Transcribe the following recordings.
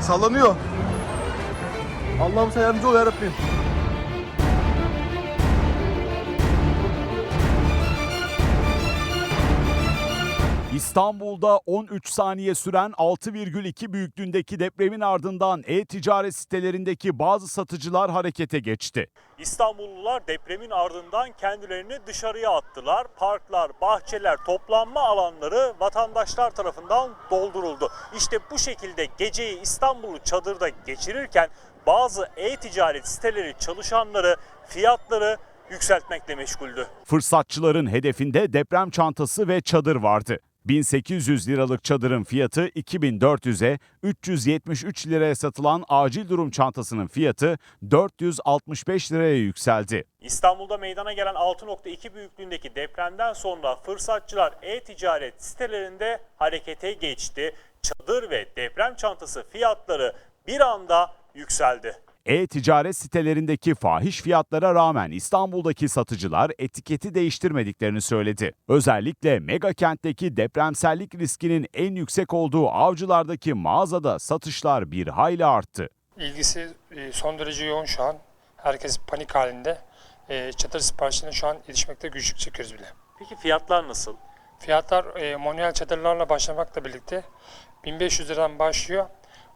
Sallanıyor. Allah'ım sen yardımcı ol yarabbim. İstanbul'da 13 saniye süren 6,2 büyüklüğündeki depremin ardından e-ticaret sitelerindeki bazı satıcılar harekete geçti. İstanbullular depremin ardından kendilerini dışarıya attılar. Parklar, bahçeler, toplanma alanları vatandaşlar tarafından dolduruldu. İşte bu şekilde geceyi İstanbul'u çadırda geçirirken bazı e-ticaret siteleri çalışanları fiyatları yükseltmekle meşguldü. Fırsatçıların hedefinde deprem çantası ve çadır vardı. 1800 liralık çadırın fiyatı 2400'e, 373 liraya satılan acil durum çantasının fiyatı 465 liraya yükseldi. İstanbul'da meydana gelen 6.2 büyüklüğündeki depremden sonra fırsatçılar e-ticaret sitelerinde harekete geçti. Çadır ve deprem çantası fiyatları bir anda yükseldi. E-ticaret sitelerindeki fahiş fiyatlara rağmen İstanbul'daki satıcılar etiketi değiştirmediklerini söyledi. Özellikle mega kentteki depremsellik riskinin en yüksek olduğu avcılardaki mağazada satışlar bir hayli arttı. İlgisi e, son derece yoğun şu an. Herkes panik halinde. E, Çadır siparişine şu an yetişmekte güçlük çekiyoruz bile. Peki fiyatlar nasıl? Fiyatlar e, manuel çadırlarla başlamakla birlikte 1500 liradan başlıyor.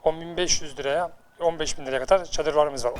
10.500 liraya 15.000 liraya kadar çadırlarımız var.